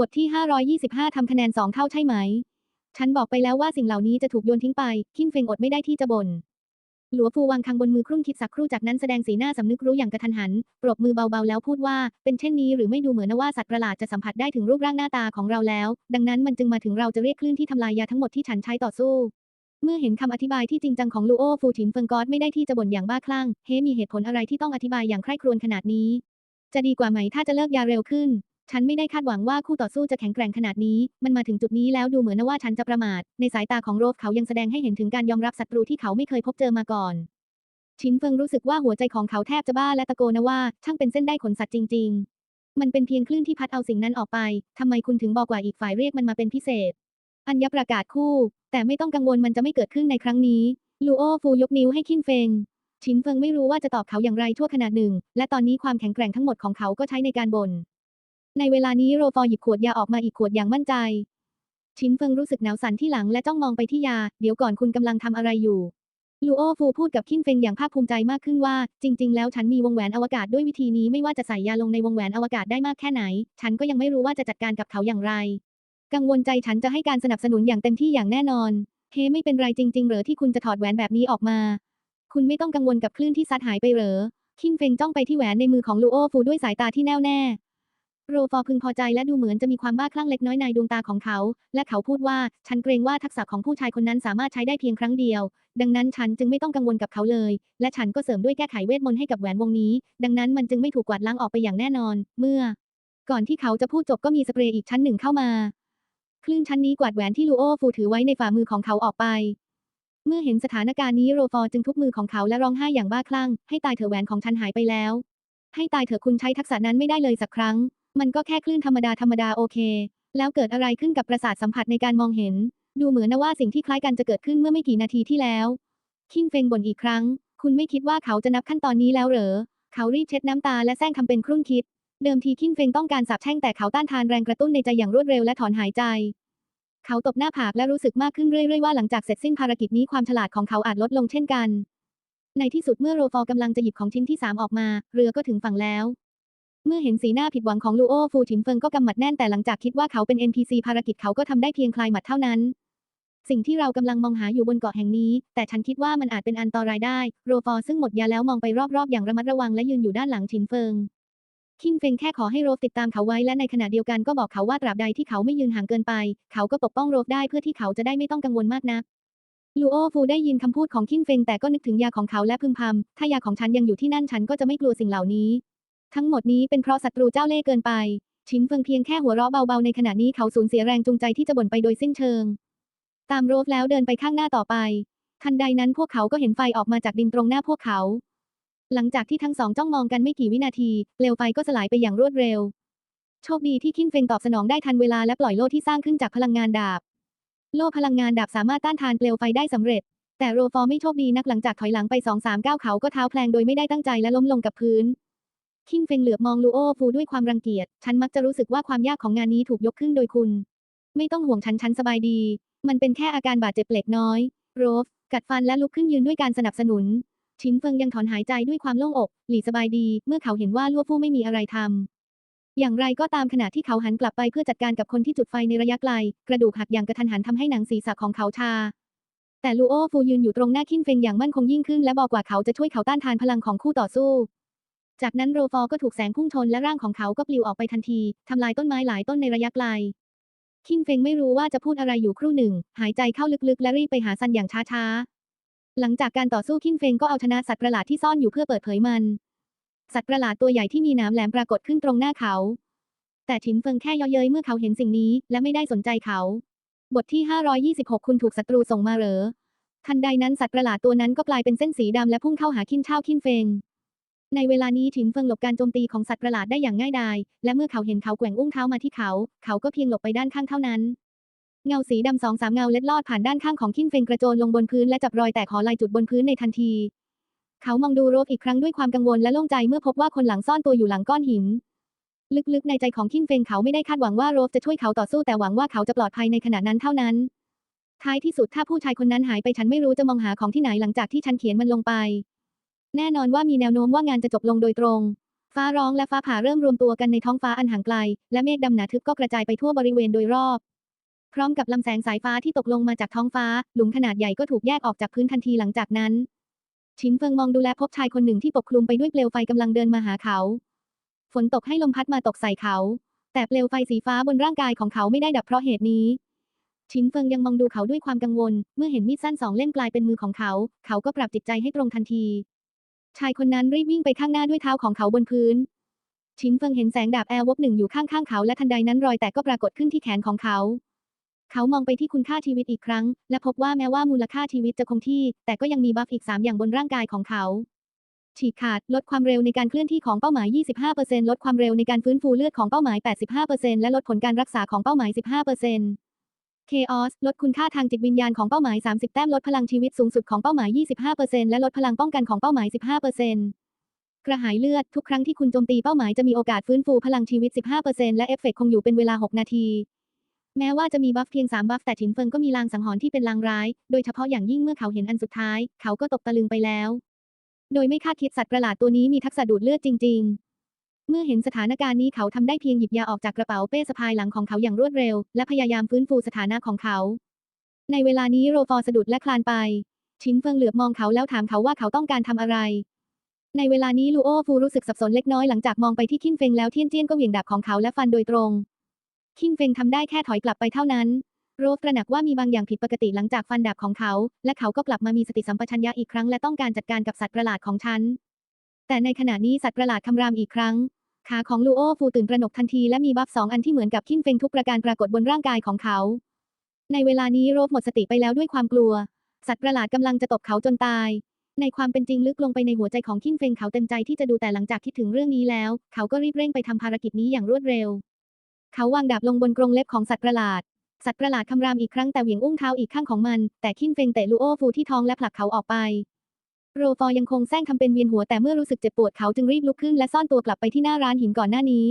บทที่ 525 ทำคะแนนสองเท่าใช่ไหม ฉันบอกไปแล้วว่าสิ่งเหล่านี้จะถูกโยนทิ้งไป คินเฟงอดไม่ได้ที่จะบ่น หลัวฟูวางคังบนมือครุ่นคิดสักครู่จากนั้นแสดงสีหน้าสำนึกรู้อย่างกระทันหัน ปรบมือเบาๆแล้วพูดว่า เป็นเช่นนี้หรือไม่ดูเหมือนว่าสัตว์ประหลาดจะสัมผัสได้ถึงรูปร่างหน้าตาของเราแล้ว ดังนั้นมันจึงมาถึงเราจะเรียกคลื่นที่ทำลายยาทั้งหมดที่ฉันใช้ต่อสู้ เมื่อเห็นคำอธิบายที่จริงจังของลูโอฟูถินเฟิงกอสไม่ได้ที่จะบ่นอย่างบ้าคลั่ง เฮมีเหตุผลอะไรที่ต้องอธิบายอย่างใคร่ครวญขนาดนี้จะดีกว่าไหมถ้าจะเลิกยาเร็วขึ้น ฉันไม่ได้คาดหวังว่าคู่ต่อสู้จะแข็งแกร่งขนาดนี้ มันมาถึงจุดนี้แล้วดูเหมือนว่าฉันจะประมาท ในสายตาของโรฟเขายังแสดงให้เห็นถึงการยอมรับศัตรูที่เขาไม่เคยพบเจอมาก่อน ชินเฟิงรู้สึกว่าหัวใจของเขาแทบจะบ้าและตะโกนว่า ช่างเป็นเส้นได้ขนสัตว์จริง ๆ มันเป็นเพียงคลื่นที่พัดเอาสิ่งนั้นออกไป ทำไมคุณถึงบอกว่าอีกฝ่ายเรียกมันมาเป็นพิเศษ อัญญประกาศคู่ แต่ไม่ต้องกังวลมันจะไม่เกิดขึ้นในครั้งนี้ ลูโอฟูยกนิ้วให้คินเฟงชินเฟิงไม่รู้ว่าจะตอบเขาอย่างไรทั่วขนาดหนึ่ง และตอนนี้ความแข็งแกร่งทั้งหมดของเขาก็ใช้ในการบน่น ในเวลานี้โรฟอหยิบขวดยาออกมาอีกขวดอย่างมั่นใจ ชินเฟิงรู้สึกหนาวสั่นที่หลังและจ้องมองไปที่ยา เดี๋ยวก่อนคุณกำลังทำอะไรอยู่ ลูโอฟูพูดกับคินเฟิงอย่างภาคภูมิใจมากขึ้นว่า จริง ๆ แล้วฉันมีวงแหวนอวกาศด้วยวิธีนี้ไม่ว่าจะใส่ยาลงในวงแหวนอวกาศได้มากแค่ไหน ฉันก็ยังไม่รู้ว่าจะจัดการกับเขาอย่างไร กังวลใจฉันจะให้การสนับสนุนอย่างเต็มที่อย่างแน่นอน เฮไม่เป็นไรจริง ๆ เหรอที่คุณจะถอดแหวนแบบนี้ออกมา คุณไม่ต้องกังวลกับคลื่นที่ซัดหายไปเหรอคินเฟงจ้องไปที่แหวนในมือของลูโอฟูด้วยสายตาที่แน่วแน่ โรฟอพึงพอใจและดูเหมือนจะมีความบ้าคลั่งเล็กน้อยในดวงตาของเขา และเขาพูดว่า ฉันเกรงว่าทักษะของผู้ชายคนนั้นสามารถใช้ได้เพียงครั้งเดียว ดังนั้นฉันจึงไม่ต้องกังวลกับเขาเลย และฉันก็เสริมด้วยแก้ไขเวทมนต์ให้กับแหวนวงนี้ ดังนั้นมันจึงไม่ถูกกวาดล้างออกไปอย่างแน่นอน เมื่อ ก่อนที่เขาจะพูดจบก็มีสเปรย์อีกชั้นหนึ่งเข้ามา คลื่นชั้นนี้กวาดแหวนที่ลูโอฟูถือไว้ในฝ่ามือของเขาออกไป เมื่อเห็นสถานการณ์นี้โรฟอจึงทุบมือของเขาและร้องไห้อย่างบ้าคลั่ง ให้ตายเถอะแหวนของฉันหายไปแล้ว ให้ตายเถอะคุณใช้ทักษะนั้นไม่ได้เลยสักครั้ง มันก็แค่คลื่นธรรมดาธรรมดาโอเค แล้วเกิดอะไรขึ้นกับประสาทสัมผัสในการมองเห็น ดูเหมือนนะว่าสิ่งที่คล้ายกันจะเกิดขึ้นเมื่อไม่กี่นาทีที่แล้ว คิงเฟงบ่นอีกครั้ง คุณไม่คิดว่าเขาจะนับขั้นตอนนี้แล้วเหรอ เขารีบเช็ดน้ำตาและแซงทำเป็นครุ่นคิด เดิมทีคิงเฟงต้องการสาบแช่งแต่เขาต้านทานแรงกระตุ้นในใจอย่างรวดเร็วและถอนหายใจ เขาตบหน้าผากและรู้สึกมากขึ้นเรื่อยๆว่าหลังจากเสร็จสิ้นภารกิจนี้ความฉลาดของเขาอาจลดลงเช่นกัน ในที่สุดเมื่อโรฟอร์กำลังจะหยิบของชิ้นที่สามออกมา เรือก็ถึงฝั่งแล้ว เมื่อเห็นสีหน้าผิดหวังของลูโอฟูฉินเฟิงก็กำหมัดแน่นแต่หลังจากคิดว่าเขาเป็น NPC ภารกิจเขาก็ทำได้เพียงคลายหมัดเท่านั้น สิ่งที่เรากำลังมองหาอยู่บนเกาะแห่งนี้ แต่ฉันคิดว่ามันอาจเป็นอันตรายได้ โรฟอร์ซึ่งหมดยาแล้วมองไปรอบๆ อย่างระมัดระวังและยืนอยู่ด้านหลังฉินเฟิง คิงเฟงแค่ขอให้โรฟติดตามเขาไว้และในขณะเดียวกันก็บอกเขาว่าตราบใดที่เขาไม่ยืนห่างเกินไป เขาก็ปกป้องโรฟได้เพื่อที่เขาจะได้ไม่ต้องกังวลมากนักลูโอฟูได้ยินคำพูดของคิงเฟงแต่ก็นึกถึงยาของเขาและพึมพำถ้ายาของฉันยังอยู่ที่นั่นฉันก็จะไม่กลัวสิ่งเหล่านี้ ทั้งหมดนี้เป็นเพราะศัตรูเจ้าเล่ห์เกินไป ชินเฟิงเพียงแค่หัวเราะเบาๆในขณะนี้เขาสูญเสียแรงจูงใจที่จะบ่นไปโดยสิ้นเชิง ตามโรฟแล้วเดินไปข้างหน้าต่อไป ทันใดนั้นพวกเขาก็เห็นไฟออกมาจากดินตรงหน้าพวกเขา หลังจากที่ทั้งสองจ้องมองกันไม่กี่วินาทีเปลวไฟก็สลายไปอย่างรวดเร็ว โชคดีที่คินเฟงตอบสนองได้ทันเวลาและปล่อยโล่ที่สร้างขึ้นจากพลังงานดาบ โล่พลังงานดาบสามารถต้านทานเปลวไฟได้สำเร็จแต่โรฟอร์ไม่โชคดีนักหลังจากถอยหลังไปสองสามก้าวเขาก็เท้าแพลงโดยไม่ได้ตั้งใจและล้มลงกับพื้น คิงเฟงเหลือบมองลูโอฟูด้วยความรังเกียจ ฉันมักจะรู้สึกว่าความยากของงานนี้ถูกยกขึ้นโดยคุณ ไม่ต้องห่วงฉันฉันสบายดี มันเป็นแค่อาการบาดเจ็บเล็กน้อย โรฟ กัดฟันและลุกขึ้นยืนด้วยการสนับสนุน ชินเฟิงยังถอนหายใจด้วยความโล่งอก หลี่สบายดี เมื่อเขาเห็นว่าลัวฟู่ไม่มีอะไรทำอย่างไรก็ตามขณะที่เขาหันกลับไปเพื่อจัดการกับคนที่จุดไฟในระยะไกล กระดูกหักอย่างกระทันหันทำให้หนังศีรษะของเขาชา แต่ลูโอฟูยืนอยู่ตรงหน้าคินเฟงอย่างมั่นคงยิ่งขึ้นและบอกว่าเขาจะช่วยเขาต้านทานพลังของคู่ต่อสู้ จากนั้นโรฟอร์ก็ถูกแสงพุ่งชนและร่างของเขาก็ปลิวออกไปทันทีทำลายต้นไม้หลายต้นในระยะไกล คิงเฟงไม่รู้ว่าจะพูดอะไรอยู่ครู่หนึ่ง หายใจเข้าลึกๆ และรีบไปหาซันอย่างช้าๆ หลังจากการต่อสู้คิงเฟงก็เอาชนะสัตว์ประหลาดที่ซ่อนอยู่เพื่อเปิดเผยมัน สัตว์ประหลาดตัวใหญ่ที่มีหน้ำแหลมปรากฏขึ้นตรงหน้าเขา แต่ฉินเฟิงแค่เยาะเย้ยเมื่อเขาเห็นสิ่งนี้ และไม่ได้สนใจเขา บทที่ 526 คุณถูกศัตรูส่งมาเหรอ ทันใดนั้นสัตว์ประหลาดตัวนั้นก็กลายเป็นเส้นสีดำและพุ่งเข้าหาคินเช่าคินเฟง ในเวลานี้ฉินเฟิงหลบการโจมตีของสัตว์ประหลาดได้อย่างง่ายดาย และเมื่อเขาเห็นเขาแกว่งอุ้งเท้ามาที่เขา เขาก็เพียงหลบไปด้านข้างเท่านั้น เงาสีดำสองสามเงาเล็ดลอดผ่านด้านข้างของคินเฟิงกระโจนลงบนพื้นและจับรอยแตกหอลายจุดบนพื้นในทันที เขามองดูโรฟอีกครั้งด้วยความกังวลและโล่งใจเมื่อพบว่าคนหลังซ่อนตัวอยู่หลังก้อนหิน ลึกๆ ในใจของคินเฟิงเขาไม่ได้คาดหวังว่าโรฟจะช่วยเขาต่อสู้แต่หวังว่าเขาจะปลอดภัยในขณะนั้นเท่านั้น ท้ายที่สุดถ้าผู้ชายคนนั้นหายไปฉันไม่รู้จะมองหาของที่ไหนหลังจากที่ฉันเขียนมันลงไป แน่นอนว่ามีแนวโน้มว่างานจะจบลงโดยตรง ฟ้าร้องและฟ้าผ่าเริ่มรวมตัวกันในท้องฟ้าอันห่างไกล และเมฆดำหนาทึบก็กระจายไปทั่วบริเวณโดยรอบ พร้อมกับลำแสงสายฟ้าที่ตกลงมาจากท้องฟ้า หลุมขนาดใหญ่ก็ถูกแยกออกจากพื้นทันทีหลังจากนั้น ชินเฟิงมองดูแลพบชายคนหนึ่งที่ปกคลุมไปด้วยเปลวไฟกำลังเดินมาหาเขา ฝนตกให้ลมพัดมาตกใส่เขา แต่เปลวไฟสีฟ้าบนร่างกายของเขาไม่ได้ดับเพราะเหตุนี้ชินเฟิงยังมองดูเขาด้วยความกังวล เมื่อเห็นมีดสั้นสองเล่มกลายเป็นมือของเขา เขาก็ปรับจิตใจให้ตรงทันที ชายคนนั้นรีบวิ่งไปข้างหน้าด้วยเท้าของเขาบนพื้น ชินเฟิงเห็นแสงดาบแอร์วบหนึ่งอยู่ข้างๆเขาและทันใดนั้นรอยแตกก็ปรากฏขึ้นที่แขนของเขา เขามองไปที่คุณค่าชีวิตอีกครั้ง และพบว่าแม้ว่ามูลค่าชีวิตจะคงที่ แต่ก็ยังมีบัฟอีก 3 อย่างบนร่างกายของเขาฉีกขาด ลดความเร็วในการเคลื่อนที่ของเป้าหมาย 25%ลดความเร็วในการฟื้นฟูเลือดของเป้าหมาย 85%และลดผลการรักษาของเป้าหมาย 15% Chaos ลดคุณค่าทางจิตวิญญาณของเป้าหมาย 30 แต้มลดพลังชีวิตสูงสุดของเป้าหมาย 25%และลดพลังป้องกันของเป้าหมาย 15%กระหายเลือดทุกครั้งที่คุณโจมตีเป้าหมายจะมีโอกาสฟื้นฟูพลังชีวิต 15%และเอฟเฟกต์คงอยู่เป็นเวลา 6 นาที แม้ว่าจะมีบัฟเพียง 3 บัฟแต่ฉินเฟิงก็มีลางสังหรณ์ที่เป็นลางร้าย โดยเฉพาะอย่างยิ่งเมื่อเขาเห็นอันสุดท้าย เขาก็ตกตะลึงไปแล้ว โดยไม่คาดคิดสัตว์ประหลาดตัวนี้มีทักษะดูดเลือดจริง ๆ เมื่อเห็นสถานการณ์นี้เขาทำได้เพียงหยิบยาออกจากกระเป๋าเป้สะพายหลังของเขาอย่างรวดเร็ว และพยายามฟื้นฟูสถานะของเขา ในเวลานี้โรฟอร์สะดุดและคลานไป ชินเฟิงเหลือบมองเขาแล้วถามเขาว่าเขาต้องการทำอะไร ในเวลานี้ลูโอฟูรู้สึกสับสนเล็กน้อยหลังจากมองไปที่คินเฟิงแล้วเทียนเจี้ยนก็เหวี่ยงดาบของเขาและฟันโดยตรง คินเฟิงทำได้แค่ถอยกลับไปเท่านั้น โรฟตระหนักว่ามีบางอย่างผิดปกติหลังจากฟันดาบของเขา และเขาก็กลับมามีสติสัมปชัญญะอีกครั้งและต้องการจัดการกับสัตว์ประหลาดของฉัน แต่ในขณะนี้สัตว์ประหลาดคำรามอีกครั้ง ขาของลูโอฟูตื่นตระหนกทันทีและมีบัฟสองอันที่เหมือนกับคินเฟงทุกประการปรากฏบนร่างกายของเขา ในเวลานี้โรฟหมดสติไปแล้วด้วยความกลัว สัตว์ประหลาดกำลังจะตบเขาจนตาย ในความเป็นจริงลึกลงไปในหัวใจของคินเฟงเขาเต็มใจที่จะดูแต่หลังจากคิดถึงเรื่องนี้แล้ว เขาก็รีบเร่งไปทำภารกิจนี้อย่างรวดเร็ว เขาวางดาบลงบนกรงเล็บของสัตว์ประหลาด สัตว์ประหลาดคำรามอีกครั้งแต่เหวี่ยงอุ้งเท้าอีกข้างของมัน แต่คินเฟงเตะลูโอฟูที่ท้องและผลักเขาออกไป โรฟอยังคงแซงทำเป็นเวียนหัวแต่เมื่อรู้สึกเจ็บปวดเขาจึงรีบลุกขึ้นและซ่อนตัวกลับไปที่หน้าร้านหินก่อนหน้านี้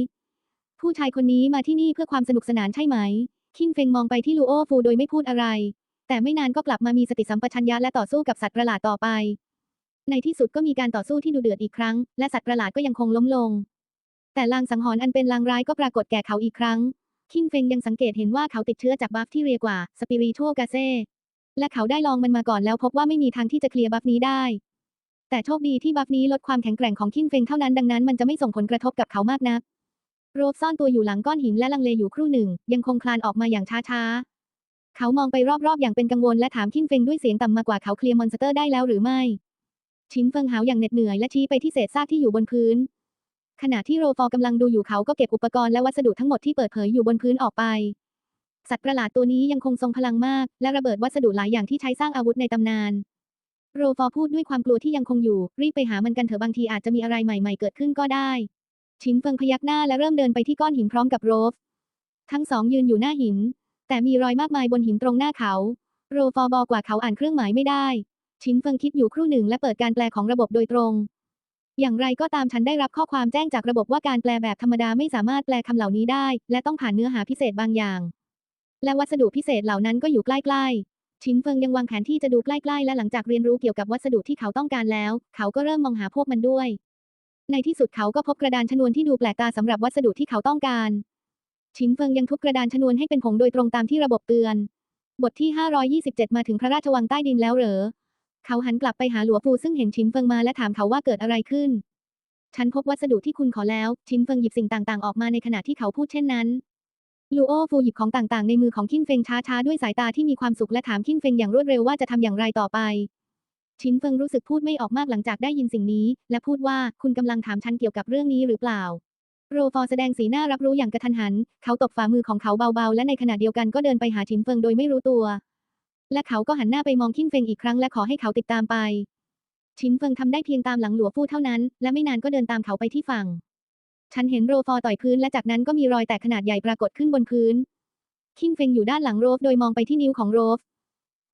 ผู้ชายคนนี้มาที่นี่เพื่อความสนุกสนานใช่ไหม คินเฟงมองไปที่ลูโอฟูโดยไม่พูดอะไร แต่ไม่นานก็กลับมามีสติสัมปชัญญะและต่อสู้กับสัตว์ประหลาดต่อไป ในที่สุดก็มีการต่อสู้ที่ดุเดือดอีกครั้ง และสัตว์ประหลาดก็ยังคงล้มลง แต่ลางสังหรณ์อันเป็นลางร้ายก็ปรากฏแก่เขาอีกครั้ง คิงเฟงยังสังเกตเห็นว่าเขาติดเชื้อจากบัฟที่เรียกว่าสปิริทัลกาเซและเขาได้ลองมันมาก่อนแล้วพบว่าไม่มีทางที่จะเคลียร์บัฟนี้ได้ แต่โชคดีที่บัฟนี้ลดความแข็งแกร่งของคิงเฟงเท่านั้นดังนั้นมันจะไม่ส่งผลกระทบกับเขามากนัก โรบซ่อนตัวอยู่หลังก้อนหินและลังเลอยู่ครู่หนึ่ง ยังคงคลานออกมาอย่างช้าๆ เขามองไปรอบๆ อย่างเป็นกังวลและถามคิงเฟงด้วยเสียงต่ำมากว่าเขาเคลียร์มอนสเตอร์ได้แล้วหรือไม่ชินเฟิงหาวอย่างเหน็ดเหนื่อยและชี้ไปที่เศษซากที่อยู่บนพื้น ขณะที่โรฟอร์กำลังดูอยู่เขาก็เก็บอุปกรณ์และวัสดุทั้งหมดที่เปิดเผยอยู่บนพื้นออกไป สัตว์ประหลาดตัวนี้ยังคงทรงพลังมาก และระเบิดวัสดุหลายอย่างที่ใช้สร้างอาวุธในตำนาน โรฟอร์พูดด้วยความกลัวที่ยังคงอยู่ รีบไปหามันกันเถอะบางทีอาจจะมีอะไรใหม่ ๆ เกิดขึ้นก็ได้ ชินเฟิงพยักหน้าและเริ่มเดินไปที่ก้อนหินพร้อมกับโรฟ ทั้งสองยืนอยู่หน้าหิน แต่มีรอยมากมายบนหินตรงหน้าเขา โรฟอร์บอกว่าเขาอ่านเครื่องหมายไม่ได้ ชินเฟิงคิดอยู่ครู่หนึ่งและเปิดการแปลของระบบโดยตรง อย่างไรก็ตามฉันได้รับข้อความแจ้งจากระบบว่าการแปลแบบธรรมดาไม่สามารถแปลคำเหล่านี้ได้ และต้องผ่านเนื้อหาพิเศษบางอย่าง และวัสดุพิเศษเหล่านั้นก็อยู่ใกล้ ๆ ชินเฟิงยังวางแผนที่จะดูใกล้ๆ และหลังจากเรียนรู้เกี่ยวกับวัสดุที่เขาต้องการแล้ว เขาก็เริ่มมองหาพวกมันด้วย ในที่สุดเขาก็พบกระดานชนวนที่ดูแปลกตาสำหรับวัสดุที่เขาต้องการ ชินเฟิงยังทุบกระดานชนวนให้เป็นผงโดยตรงตามที่ระบบเตือน บทที่ 527 มาถึงพระราชวังใต้ดินแล้วเหรอ เขาหันกลับไปหาหลัวฟูซึ่งเห็นชินเฟิงมาและถามเขาว่าเกิดอะไรขึ้น ฉันพบวัสดุที่คุณขอแล้ว ชินเฟิงหยิบสิ่งต่างๆ ออกมาในขณะที่เขาพูดเช่นนั้น ลูโอฟูหยิบของต่างๆ ในมือของคินเฟงช้าๆ ด้วยสายตาที่มีความสุขและถามคินเฟงอย่างรวดเร็วว่าจะทำอย่างไรต่อไป ชินเฟิงรู้สึกพูดไม่ออกมากหลังจากได้ยินสิ่งนี้ และพูดว่าคุณกำลังถามฉันเกี่ยวกับเรื่องนี้หรือเปล่า โรฟอร์แสดงสีหน้ารับรู้อย่างกระทันหัน เขาตบฝ่ามือของเขาเบาๆ และในขณะเดียวกันก็เดินไปหาชินเฟิงโดยไม่รู้ตัว และเขาก็หันหน้าไปมองคินเฟงอีกครั้งและขอให้เขาติดตามไปชินเฟิงทำได้เพียงตามหลังหลัวฟู่เท่านั้น และไม่นานก็เดินตามเขาไปที่ฝั่ง ฉันเห็นโรฟอร์ต่อยพื้นและจากนั้นก็มีรอยแตกขนาดใหญ่ปรากฏขึ้นบนพื้น คิงเฟงอยู่ด้านหลังโรฟโดยมองไปที่นิ้วของโรฟ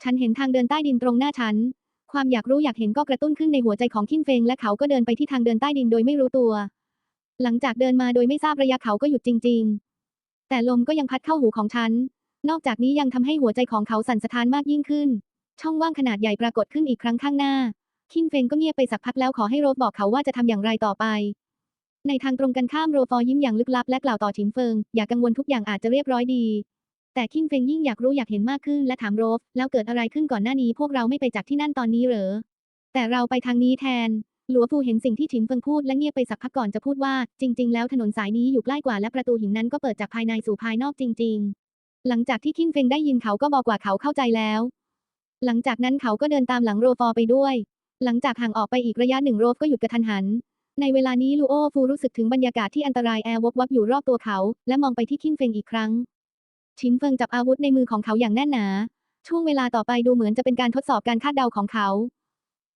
ฉันเห็นทางเดินใต้ดินตรงหน้าฉัน ความอยากรู้อยากเห็นก็กระตุ้นขึ้นในหัวใจของคิงเฟงและเขาก็เดินไปที่ทางเดินใต้ดินโดยไม่รู้ตัว หลังจากเดินมาโดยไม่ทราบระยะเขาก็หยุดจริง ๆ แต่ลมก็ยังพัดเข้าหูของฉัน นอกจากนี้ยังทำให้หัวใจของเขาสั่นสะท้านมากยิ่งขึ้น ช่องว่างขนาดใหญ่ปรากฏขึ้นอีกครั้งข้างหน้า คิงเฟงก็เงียบไปสักพักแล้วขอให้โรฟบอกเขาว่าจะทำอย่างไรต่อไป ในทางตรงกันข้ามโรฟอยิ้มอย่างลึกลับและกล่าวต่อฉินเฟิง อย่ากังวลทุกอย่างอาจจะเรียบร้อยดี แต่คินเฟงยิ่งอยากรู้อยากเห็นมากขึ้นและถามโรฟ แล้วเกิดอะไรขึ้นก่อนหน้านี้พวกเราไม่ไปจากที่นั่นตอนนี้เหรอ แต่เราไปทางนี้แทน หลัวฟูเห็นสิ่งที่ฉินเฟิงพูดและเงียบไปสักพักก่อนจะพูดว่า จริง ๆ แล้วถนนสายนี้อยู่ใกล้กว่าและประตูหินนั้นก็เปิดจากภายในสู่ภายนอกจริง ๆ หลังจากที่คินเฟงได้ยินเขาก็บอกว่าเขาเข้าใจแล้ว หลังจากนั้นเขาก็เดินตามหลังโรฟอไปด้วย หลังจากห่างออกไปอีกระยะหนึ่งโรฟก็หยุดกระทันหัน ในเวลานี้ลูโอฟูรู้สึกถึงบรรยากาศที่อันตรายแอร์วบวับอยู่รอบตัวเขา และมองไปที่คินเฟงอีกครั้ง ชินเฟิงจับอาวุธในมือของเขาอย่างแน่นหนา ช่วงเวลาต่อไปดูเหมือนจะเป็นการทดสอบการคาดเดาของเขา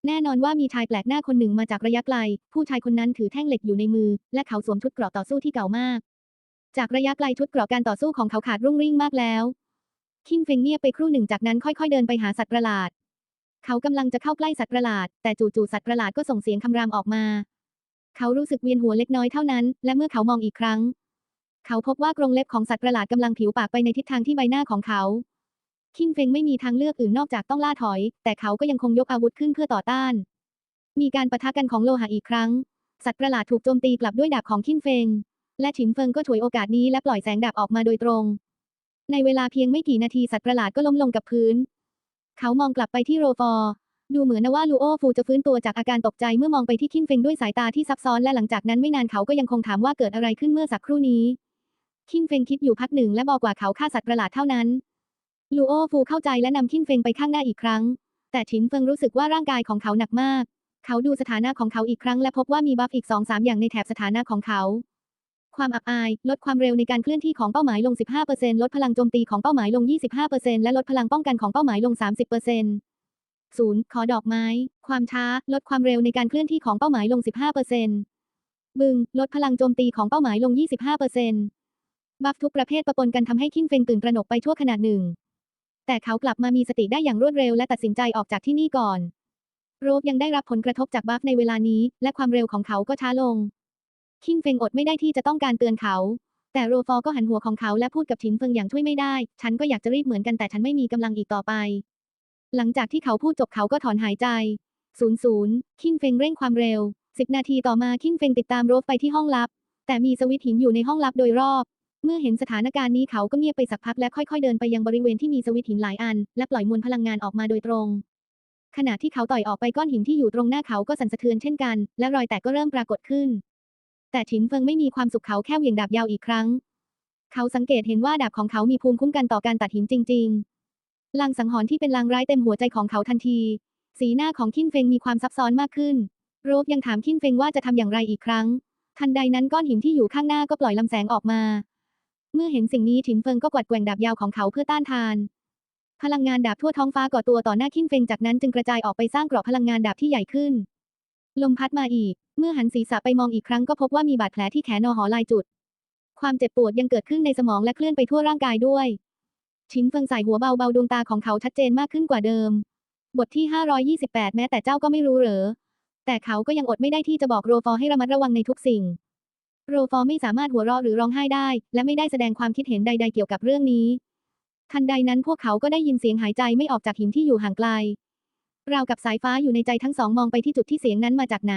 แน่นอนว่ามีชายแปลกหน้าคนหนึ่งมาจากระยะไกล ผู้ชายคนนั้นถือแท่งเหล็กอยู่ในมือ และเขาสวมชุดเกราะต่อสู้ที่เก่ามาก จากระยะไกลชุดเกราะการต่อสู้ของเขาขาดรุ่งริ่งมากแล้ว คินเฟงเงียบไปครู่หนึ่งจากนั้นค่อย ๆ เดินไปหาสัตว์ประหลาด เขากำลังจะเข้าใกล้สัตว์ประหลาด แต่จู่ๆสัตว์ประหลาดก็ส่งเสียงคำรามออกมา เขารู้สึกเวียนหัวเล็กน้อยเท่านั้น และเมื่อเขามองอีกครั้ง เขาพบว่ากรงเล็บของสัตว์ประหลาดกำลังผิวปากไปในทิศทางที่ใบหน้าของเขา คิงเฟงไม่มีทางเลือกอื่นนอกจากต้องล่าถอย แต่เขาก็ยังคงยกอาวุธขึ้นเพื่อต่อต้าน มีการปะทะกันของโลหะอีกครั้ง สัตว์ประหลาดถูกโจมตีกลับด้วยดาบของคินเฟง และฉินเฟิงก็ฉวยโอกาสนี้และปล่อยแสงดาบออกมาโดยตรง ในเวลาเพียงไม่กี่นาทีสัตว์ประหลาดก็ล้มลงกับพื้น เขามองกลับไปที่โรฟอร์ ดูเหมือนว่าลูโอฟูจะฟื้นตัวจากอาการตกใจเมื่อมองไปที่คินเฟงด้วยสายตาที่ซับซ้อนและหลังจากนั้นไม่นานเขาก็ยังคงถามว่าเกิดอะไรขึ้นเมื่อสักครู่นี้ คินเฟงคิดอยู่พักหนึ่งและบอกว่าเขาฆ่าสัตว์ประหลาดเท่านั้นลูโอฟูเข้าใจและนำคินเฟงไปข้างหน้าอีกครั้ง แต่ฉินเฟิงรู้สึกว่าร่างกายของเขาหนักมาก เขาดูสถานะของเขาอีกครั้งและพบว่ามีบัฟอีก2-3อย่างในแถบสถานะของเขา ความอับอาย ลดความเร็วในการเคลื่อนที่ของเป้าหมายลง 15%ลดพลังโจมตีของเป้าหมายลง 25%และลดพลังป้องกันของเป้าหมายลง 30% ศูนย์ขอดอกไม้ ความช้า ลดความเร็วในการเคลื่อนที่ของเป้าหมายลง 15%บึง ลดพลังโจมตีของเป้าหมายลง 25%บัฟทุกประเภทปะปนกันทำให้คิงเฟงตื่นตระหนกไปชั่วขณะหนึ่ง แต่เขากลับมามีสติได้อย่างรวดเร็วและตัดสินใจออกจากที่นี่ก่อน โรบยังได้รับผลกระทบจากบัฟในเวลานี้ และความเร็วของเขาก็ช้าลง คิงเฟงอดไม่ได้ที่จะต้องการเตือนเขาแต่โรฟอก็หันหัวของเขาและพูดกับฉินเฟิงอย่างช่วยไม่ได้ ฉันก็อยากจะรีบเหมือนกันแต่ฉันไม่มีกำลังอีกต่อไป หลังจากที่เขาพูดจบเขาก็ถอนหายใจศูนย์ศูนย์คิงเฟงเร่งความเร็วสิบนาทีต่อมาคิงเฟงติดตามโรฟไปที่ห้องลับ แต่มีสวิตหินอยู่ในห้องลับโดยรอบ เมื่อเห็นสถานการณ์นี้เขาก็เงียบไปสักพักและค่อยๆเดินไปยังบริเวณที่มีสวิตหินหลายอัน และปล่อยมวลพลังงานออกมาโดยตรง ขณะที่เขาต่อยออกไปก้อนหินที่อยู่ตรงหน้าเขาก็สั่นสะเทือนเช่นกัน และรอยแตกก็เริ่มปรากฏขึ้น แต่ฉินเฟิงไม่มีความสุขเขาแค่เหวี่ยงดาบยาวอีกครั้ง เขาสังเกตเห็นว่าดาบของเขามีภูมิคุ้มกันต่อการตัดหินจริง ๆ ลางสังหรณ์ที่เป็นลางร้ายเต็มหัวใจของเขาทันที สีหน้าของคินเฟงมีความซับซ้อนมากขึ้น โรบยังถามคินเฟงว่าจะทำอย่างไรอีกครั้ง ทันใดนั้นก้อนหินที่อยู่ข้างหน้าก็ปล่อยลำแสงออกมา เมื่อเห็นสิ่งนี้ฉินเฟิงก็กวัดแกว่งดาบยาวของเขาเพื่อต้านทาน พลังงานดาบทั่วท้องฟ้าก่อตัวต่อหน้าคินเฟงจากนั้นจึงกระจายออกไปสร้างเกราะพลังงานดาบที่ใหญ่ขึ้น ลมพัดมาอีก เมื่อหันศีรษะไปมองอีกครั้งก็พบว่ามีบาดแผลที่แขนนอหอลายจุด ความเจ็บปวดยังเกิดขึ้นในสมองและเคลื่อนไปทั่วร่างกายด้วย ชินเฟิงใส่หัวเบาๆดวงตาของเขาชัดเจนมากขึ้นกว่าเดิม บทที่ 528 แม้แต่เจ้าก็ไม่รู้เหรอ แต่เขาก็ยังอดไม่ได้ที่จะบอกโรฟอร์ให้ระมัดระวังในทุกสิ่ง โรฟอร์ไม่สามารถหัวเราะหรือร้องไห้ได้ และไม่ได้แสดงความคิดเห็นใด ๆ เกี่ยวกับเรื่องนี้ทันใดนั้นพวกเขาก็ได้ยินเสียงหายใจไม่ออกจากหินที่อยู่ห่างไกลราวกับสายฟ้าอยู่ในใจทั้งสองมองไปที่จุดที่เสียงนั้นมาจากไหน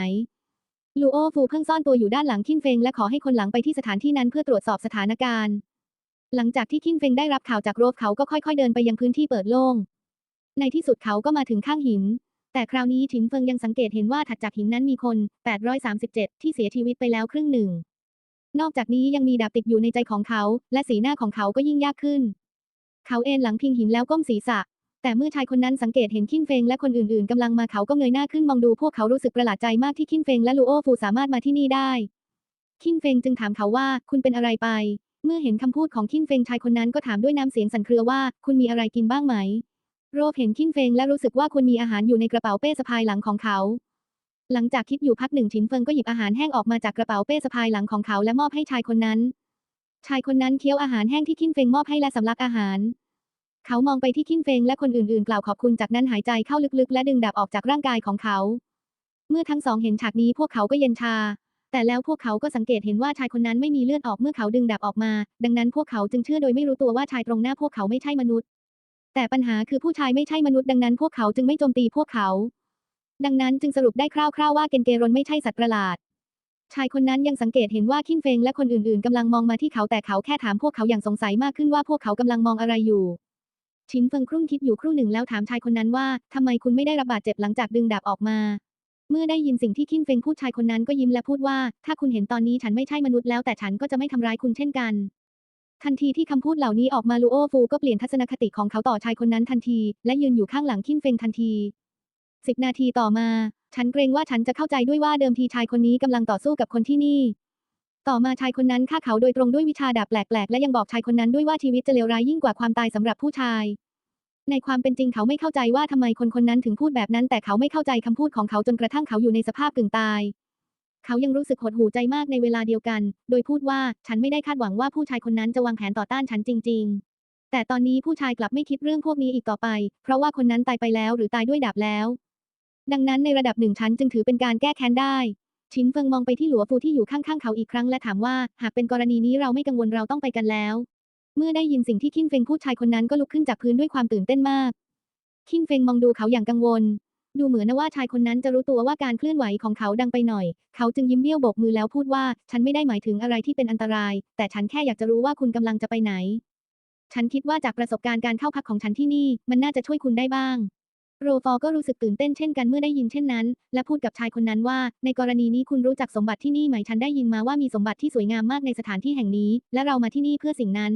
ลูโอฟูเพิ่งซ่อนตัวอยู่ด้านหลังคินเฟงและขอให้คนหลังไปที่สถานที่นั้นเพื่อตรวจสอบสถานการณ์ หลังจากที่คินเฟงได้รับข่าวจากโรฟเขาก็ค่อยๆเดินไปยังพื้นที่เปิดโล่ง ในที่สุดเขาก็มาถึงข้างหิน แต่คราวนี้ฉินเฟิงยังสังเกตเห็นว่าถัดจากหินนั้นมีคน 837 ที่เสียชีวิตไปแล้วครึ่งหนึ่ง นอกจากนี้ยังมีดาบติดอยู่ในใจของเขา และสีหน้าของเขาก็ยิ่งยากขึ้น เขาเอนหลังพิงหินแล้วก้มศีรษะ แต่เมื่อชายคนนั้นสังเกตเห็นคินเฟงและคนอื่นๆกำลังมาเขาก็เงยหน้าขึ้นมองดูพวกเขารู้สึกประหลาดใจมากที่คินเฟงและลูโอฟูสามารถมาที่นี่ได้คินเฟงจึงถามเขาว่าคุณเป็นอะไรไป เมื่อเห็นคำพูดของคินเฟงชายคนนั้นก็ถามด้วยน้ำเสียงสั่นเครือว่า คุณมีอะไรกินบ้างไหม โรบเห็นคินเฟงและรู้สึกว่าควรมีอาหารอยู่ในกระเป๋าเป้สะพายหลังของเขา หลังจากคิดอยู่พักหนึ่งชินเฟิงก็หยิบอาหารแห้งออกมาจากกระเป๋าเป้สะพายหลังของเขาและมอบให้ชายคนนั้น ชายคนนั้นเคี้ยวอาหารแห้งที่คินเฟงมอบให้และสำลักอาหาร เขามองไปที่คินเฟงและคนอื่นๆ กล่าวขอบคุณจากนั้นหายใจเข้าลึกๆ และดึงดาบออกจากร่างกายของเขา เมื่อทั้งสองเห็นฉากนี้พวกเขาก็เย็นชา แต่แล้วพวกเขาก็สังเกตเห็นว่าชายคนนั้นไม่มีเลือดออกเมื่อเขาดึงดาบออกมา ดังนั้นพวกเขาจึงเชื่อโดยไม่รู้ตัวว่าชายตรงหน้าพวกเขาไม่ใช่มนุษย์ แต่ปัญหาคือผู้ชายไม่ใช่มนุษย์ดังนั้นพวกเขาจึงไม่โจมตีพวกเขา ดังนั้นจึงสรุปได้คร่าวๆว่าเกนเกรนไม่ใช่สัตว์ประหลาด ชายคนนั้นยังสังเกตเห็นว่าคินเฟงและคนอื่นๆกำลังมองมาที่เขาแต่เขาแค่ถามพวกเขาอย่างสงสัยมากขึ้นว่าพวกเขากำลังมองอะไรอยู่ชินเฟิงครุ่นคิดอยู่ครู่หนึ่งแล้วถามชายคนนั้นว่าทำไมคุณไม่ได้รับบาดเจ็บหลังจากดึงดาบออกมา เมื่อได้ยินสิ่งที่คินเฟงพูดชายคนนั้นก็ยิ้มและพูดว่า ถ้าคุณเห็นตอนนี้ฉันไม่ใช่มนุษย์แล้วแต่ฉันก็จะไม่ทำร้ายคุณเช่นกัน ทันทีที่คำพูดเหล่านี้ออกมาลูโอฟูก็เปลี่ยนทัศนคติของเขาต่อชายคนนั้นทันที และยืนอยู่ข้างหลังคินเฟงทันทีสิบนาทีต่อมา ฉันเกรงว่าฉันจะเข้าใจด้วยว่าเดิมทีชายคนนี้กำลังต่อสู้กับคนที่นี่ ต่อมาชายคนนั้นฆ่าเขาโดยตรงด้วยวิชาดาบแปลกๆและยังบอกชายคนนั้นด้วยว่าชีวิตจะเลวร้ายยิ่งกว่าความตายสำหรับผู้ชาย ในความเป็นจริงเขาไม่เข้าใจว่าทำไมคนคนนั้นถึงพูดแบบนั้น แต่เขาไม่เข้าใจคำพูดของเขาจนกระทั่งเขาอยู่ในสภาพกึ่งตาย เขายังรู้สึกหดหู่ใจมากในเวลาเดียวกัน โดยพูดว่าฉันไม่ได้คาดหวังว่าผู้ชายคนนั้นจะวางแผนต่อต้านฉันจริง ๆ แต่ตอนนี้ผู้ชายกลับไม่คิดเรื่องพวกนี้อีกต่อไป เพราะว่าคนนั้นตายไปแล้วหรือตายด้วยดาบแล้ว ดังนั้นในระดับหนึ่งฉันจึงถือเป็นการแก้แค้นได้ชินเฟิงมองไปที่หลัวฟูที่อยู่ข้างๆเขาอีกครั้งและถามว่า หากเป็นกรณีนี้เราไม่กังวลเราต้องไปกันแล้ว เมื่อได้ยินสิ่งที่คินเฟงพูดชายคนนั้นก็ลุกขึ้นจากพื้นด้วยความตื่นเต้นมาก คินเฟงมองดูเขาอย่างกังวล ดูเหมือนนะว่าชายคนนั้นจะรู้ตัวว่าการเคลื่อนไหวของเขาดังไปหน่อย เขาจึงยิ้มเบี้ยวโบกมือแล้วพูดว่า ฉันไม่ได้หมายถึงอะไรที่เป็นอันตราย แต่ฉันแค่อยากจะรู้ว่าคุณกำลังจะไปไหน ฉันคิดว่าจากประสบการณ์การเข้าพักของฉันที่นี่ มันน่าจะช่วยคุณได้บ้างโรฟอร์ก็รู้สึกตื่นเต้นเช่นกันเมื่อได้ยินเช่นนั้น และพูดกับชายคนนั้นว่า ในกรณีนี้คุณรู้จักสมบัติที่นี่ไหมฉันได้ยินมาว่ามีสมบัติที่สวยงามมากในสถานที่แห่งนี้ และเรามาที่นี่เพื่อสิ่งนั้น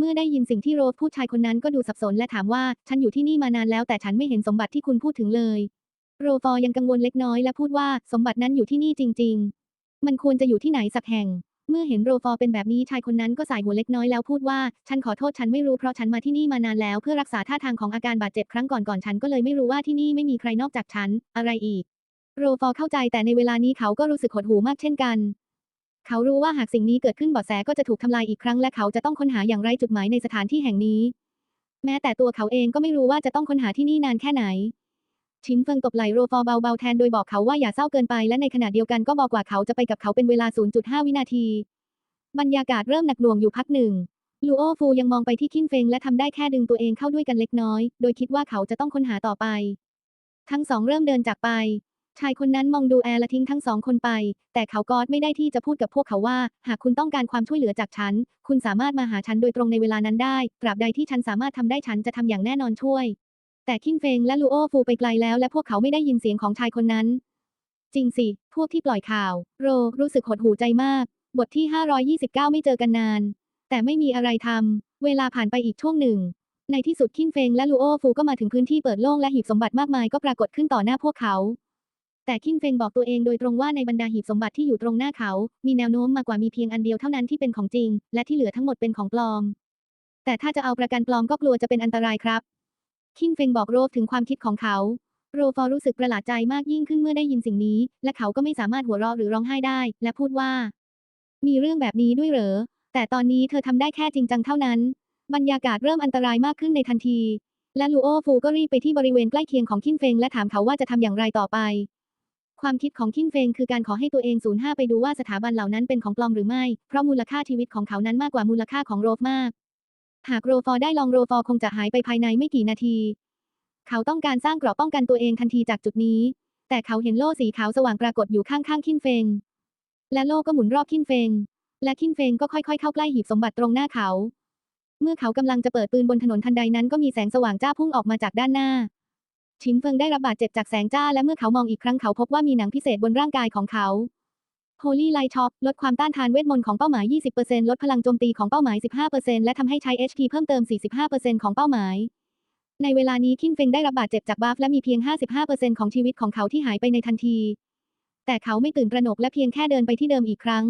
เมื่อได้ยินสิ่งที่โรฟพูดชายคนนั้นก็ดูสับสนและถามว่า ฉันอยู่ที่นี่มานานแล้วแต่ฉันไม่เห็นสมบัติที่คุณพูดถึงเลย โรฟอร์ยังกังวลเล็กน้อยและพูดว่าสมบัตินั้นอยู่ที่นี่จริง ๆ มันควรจะอยู่ที่ไหนสักแห่ง เมื่อเห็นโรฟอร์เป็นแบบนี้ชายคนนั้นก็สายหัวเล็กน้อยแล้วพูดว่า ฉันขอโทษฉันไม่รู้เพราะฉันมาที่นี่มานานแล้ว เพื่อรักษาท่าทางของอาการบาดเจ็บครั้งก่อนก่อนฉันก็เลยไม่รู้ว่าที่นี่ไม่มีใครนอกจากฉัน อะไรอีก โรฟอร์เข้าใจแต่ในเวลานี้เขาก็รู้สึกหดหู่มากเช่นกัน เขารู้ว่าหากสิ่งนี้เกิดขึ้นเบาะแสก็จะถูกทำลายอีกครั้งและเขาจะต้องค้นหาอย่างไรจุดหมายในสถานที่แห่งนี้ แม้แต่ตัวเขาเองก็ไม่รู้ว่าจะต้องค้นหาที่นี่นานแค่ไหน ชินเฟิงตบไหลโรฟอร์เบาๆแทนโดยบอกเขาว่าอย่าเศร้าเกินไปและในขณะเดียวกันก็บอกว่าเขาจะไปกับเขาเป็นเวลา 0.5 วินาที บรรยากาศเริ่มหนักหน่วงอยู่พักหนึ่งลูโอฟูยังมองไปที่คินเฟงและทำได้แค่ดึงตัวเองเข้าด้วยกันเล็กน้อย โดยคิดว่าเขาจะต้องค้นหาต่อไป ทั้งสองเริ่มเดินจากไป ชายคนนั้นมองดูแอร์และทิ้งทั้งสองคนไป แต่เขากอดไม่ได้ที่จะพูดกับพวกเขาว่า หากคุณต้องการความช่วยเหลือจากฉัน คุณสามารถมาหาฉันโดยตรงในเวลานั้นได้ ตราบใดที่ฉันสามารถทำได้ฉันจะทำอย่างแน่นอนช่วย แต่คินเฟงและลูโอฟูไปไกลแล้ว และพวกเขาไม่ได้ยินเสียงของชายคนนั้น จริงสิ พวกที่ปล่อยข่าว โรรู้สึกหดหูใจมาก บทที่ 529 ไม่เจอกันนาน แต่ไม่มีอะไรทำเวลาผ่านไปอีกช่วงหนึ่งในที่สุดคินเฟงและลูโอฟูก็มาถึงพื้นที่เปิดโล่งและหีบสมบัติมากมายก็ปรากฏขึ้นต่อหน้าพวกเขา แต่คินเฟงบอกตัวเองโดยตรงว่าในบรรดาหีบสมบัติที่อยู่ตรงหน้าเขา มีแนวโน้มมากกว่ามีเพียงอันเดียวเท่านั้นที่เป็นของจริง และที่เหลือทั้งหมดเป็นของปลอม แต่ถ้าจะเอาประกันปลอมก็กลัวจะเป็นอันตรายครับ คินเฟงบอกโรฟถึงความคิดของเขา โรฟอรู้สึกประหลาดใจมากยิ่งขึ้นเมื่อได้ยินสิ่งนี้ และเขาก็ไม่สามารถหัวเราะหรือร้องไห้ได้ และพูดว่า มีเรื่องแบบนี้ด้วยเหรอ แต่ตอนนี้เธอทำได้แค่จริงจังเท่านั้น บรรยากาศเริ่มอันตรายมากขึ้นในทันที และลูโอฟูก็รีบไปที่บริเวณใกล้เคียงของคินเฟงและถามเขาว่าจะทำอย่างไรต่อไป ความคิดของคินเฟงคือการขอให้ตัวเองสูญห้าไปดูว่าสถาบันเหล่านั้นเป็นของปลอมหรือไม่ เพราะมูลค่าชีวิตของเขานั้นมากกว่ามูลค่าของโรฟมาก หากโรฟอได้ลองโรฟอคงจะหายไปภายในไม่กี่นาที เขาต้องการสร้างเกราะป้องกันตัวเองทันทีจากจุดนี้ แต่เขาเห็นโล่สีขาวสว่างปรากฏอยู่ข้างๆคินเฟง และโล่ก็หมุนรอบคินเฟง และคินเฟงก็ค่อยๆเข้าใกล้หีบสมบัติตรงหน้าเขา เมื่อเขากำลังจะเปิดปืนบนถนนทันใดนั้นก็มีแสงสว่างจ้าพุ่งออกมาจากด้านหน้า ชินเฟิงได้รับบาดเจ็บจากแสงจ้าและเมื่อเขามองอีกครั้งเขาพบว่ามีหนังพิเศษบนร่างกายของเขา Holy Light Shock ลดความต้านทานเวทมนต์ของเป้าหมาย 20%ลดพลังโจมตีของเป้าหมาย 15%และทำให้ใช้ HP เพิ่มเติม 45%ของเป้าหมาย ในเวลานี้คินเฟงได้รับบาดเจ็บจากบัฟและมีเพียง 55%ของชีวิตของเขาที่หายไปในทันที แต่เขาไม่ตื่นตระหนกและเพียงแค่เดินไปที่เดิมอีกครั้ง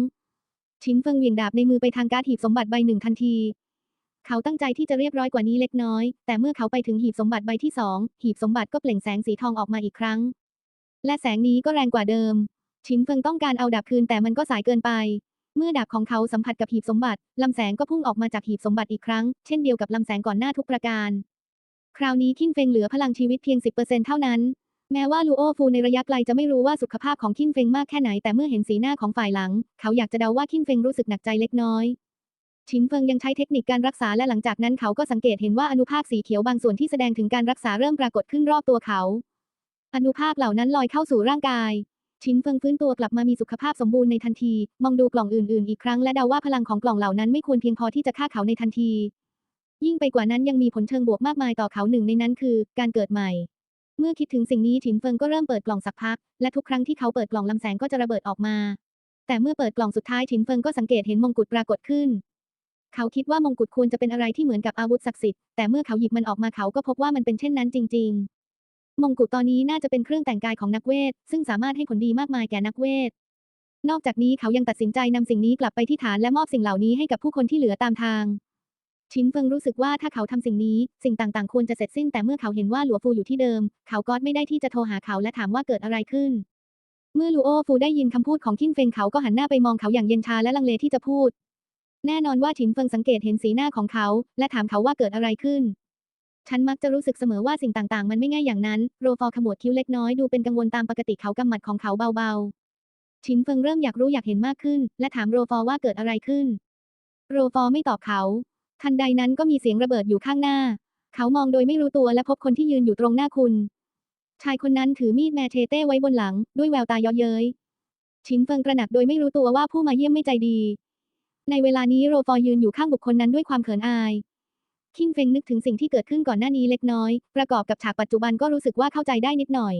ชินเฟิงเหวี่ยงดาบในมือไปทางการ์ดหีบสมบัติใบหนึ่งทันที เขาตั้งใจที่จะเรียบร้อยกว่านี้เล็กน้อย แต่เมื่อเขาไปถึงหีบสมบัติใบที่สองหีบสมบัติก็เปล่งแสงสีทองออกมาอีกครั้ง และแสงนี้ก็แรงกว่าเดิม ชินเฟิงต้องการเอาดาบคืนแต่มันก็สายเกินไป เมื่อดาบของเขาสัมผัสกับหีบสมบัติลำแสงก็พุ่งออกมาจากหีบสมบัติอีกครั้ง เช่นเดียวกับลำแสงก่อนหน้าทุกประการ คราวนี้คินเฟงเหลือพลังชีวิตเพียง10%เท่านั้นแม้ว่าลูโอฟูในระยะไกลจะไม่รู้ว่าสุขภาพของคินเฟงมากแค่ไหนแต่เมื่อเห็นสีหน้าของฝ่ายหลัง เขาอยากจะเดาว่าคินเฟงรู้สึกหนักใจเล็กน้อย ชินเฟิงยังใช้เทคนิคการรักษาและหลังจากนั้นเขาก็สังเกตเห็นว่าอนุภาคสีเขียวบางส่วนที่แสดงถึงการรักษาเริ่มปรากฏขึ้นรอบตัวเขา อนุภาคเหล่านั้นลอยเข้าสู่ร่างกาย ชินเฟิงฟื้นตัวกลับมามีสุขภาพสมบูรณ์ในทันที มองดูกล่องอื่นๆ อีกครั้งและเดาว่าพลังของกล่องเหล่านั้นไม่ควรเพียงพอที่จะฆ่าเขาในทันที ยิ่งไปกว่านั้นยังมีผลเชิงบวกมากมายต่อเขาหนึ่งในนั้นคือ การเกิดใหม่ เมื่อคิดถึงสิ่งนี้ฉินเฟิงก็เริ่มเปิดกล่องสักพัก และทุกครั้งที่เขาเปิดกล่องลำแสงก็จะระเบิดออกมา แต่เมื่อเปิดกล่องสุดท้ายฉินเฟิงก็สังเกตเห็นมงกุฎปรากฏขึ้น เขาคิดว่ามงกุฎควรจะเป็นอะไรที่เหมือนกับอาวุธศักดิ์สิทธิ์ แต่เมื่อเขาหยิบมันออกมาเขาก็พบว่ามันเป็นเช่นนั้นจริง ๆ มงกุฎตอนนี้น่าจะเป็นเครื่องแต่งกายของนักเวท ซึ่งสามารถให้ผลดีมากมายแก่นักเวท นอกจากนี้เขายังตัดสินใจนำสิ่งนี้กลับไปที่ฐานและมอบสิ่งเหล่านี้ให้กับผู้คนที่เหลือตามทาง ชินเฟิงรู้สึกว่าถ้าเขาทำสิ่งนี้ สิ่งต่างๆ ควรจะเสร็จสิ้น แต่เมื่อเขาเห็นว่าหลัวฟูอยู่ที่เดิม เขาก็ไม่ได้ที่จะโทรหาเขาและถามว่าเกิดอะไรขึ้น เมื่อลูโอฟูได้ยินคำพูดของคินเฟงเขาก็หันหน้าไปมองเขาอย่างเย็นชาและลังเลที่จะพูด แน่นอนว่าฉินเฟิงสังเกตเห็นสีหน้าของเขา และถามเขาว่าเกิดอะไรขึ้น ฉันมักจะรู้สึกเสมอว่าสิ่งต่างๆ มันไม่ง่ายอย่างนั้น โรฟอร์ขมวดคิ้วเล็กน้อยดูเป็นกังวลตามปกติเขากำหมัดของเขาเบาๆฉินเฟิงเริ่มอยากรู้อยากเห็นมากขึ้น และถามโรฟอร์ว่าเกิดอะไรขึ้น โรฟอร์ไม่ตอบเขา ทันใดนั้นก็มีเสียงระเบิดอยู่ข้างหน้า เขามองโดยไม่รู้ตัวและพบคนที่ยืนอยู่ตรงหน้าคุณ ชายคนนั้นถือมีดแมเชเต้ไว้บนหลัง ด้วยแววตาเย้อเย้ยฉินเฟิงตระหนักโดยไม่รู้ตัวว่าผู้มาเยี่ยมไม่ใจดี ในเวลานี้โรฟอร์ยืนอยู่ข้างบุคคลนั้นด้วยความเขินอาย คิงเฟงนึกถึงสิ่งที่เกิดขึ้นก่อนหน้านี้เล็กน้อย ประกอบกับฉากปัจจุบันก็รู้สึกว่าเข้าใจได้นิดหน่อย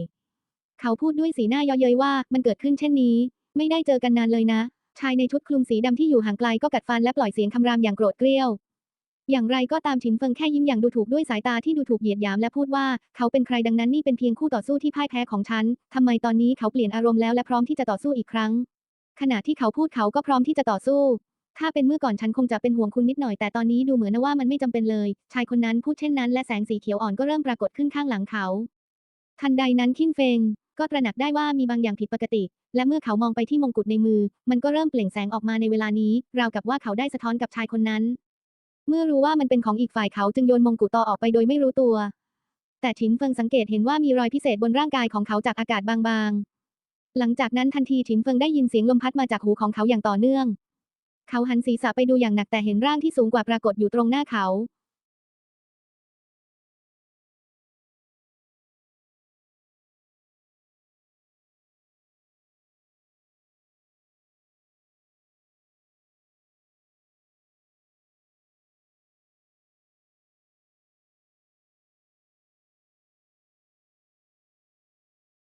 เขาพูดด้วยสีหน้าเย้อเย้ยว่ามันเกิดขึ้นเช่นนี้ ไม่ได้เจอกันนานเลยนะ ชายในชุดคลุมสีดำที่อยู่ห่างไกลก็กัดฟันและปล่อยเสียงคำรามอย่างโกรธเกรี้ยว อย่างไรก็ตามฉินเฟิงแค่ยิ้มอย่างดูถูกด้วยสายตาที่ดูถูกเหยียดหยามและพูดว่าเขาเป็นใครดังนั้นนี่เป็นเพียงคู่ต่อสู้ที่พ่ายแพ้ของฉันทำไมตอนนี้เขาเปลี่ยนอารมณ์แล้วและพร้อมที่จะต่อสู้อีกครั้ง ขณะที่เขาพูดเขาก็พร้อมที่จะต่อสู้ ถ้าเป็นเมื่อก่อนฉันคงจะเป็นห่วงคุณนิดหน่อยแต่ตอนนี้ดูเหมือนนะว่ามันไม่จำเป็นเลย ชายคนนั้นพูดเช่นนั้น และแสงสีเขียวอ่อนก็เริ่มปรากฏขึ้นข้างหลังเขา ทันใดนั้นคินเฟงก็ตระหนักได้ว่ามีบางอย่างผิดปกติ และเมื่อเขามองไปที่มงกุฎในมือ มันก็เริ่มเปล่งแสงออกมาในเวลานี้ ราวกับว่าเขาได้สะท้อนกับชายคนนั้น เมื่อรู้ว่ามันเป็นของอีกฝ่ายเขาจึงโยนมงกุฎต่อออกไปโดยไม่รู้ตัว แต่ฉินเฟิงสังเกตเห็นว่ามีรอยพิเศษบนร่างกายของเขาจากอากาศบางๆ หลังจากนั้นทันทีฉินเฟิงได้ยินเสียงลมพัดมาจากหูของเขาอย่างต่อเนื่อง เขาหันศีรษะไปดูอย่างหนักแต่เห็นร่างที่สูงกว่าปรากฏอยู่ตรงหน้าเขา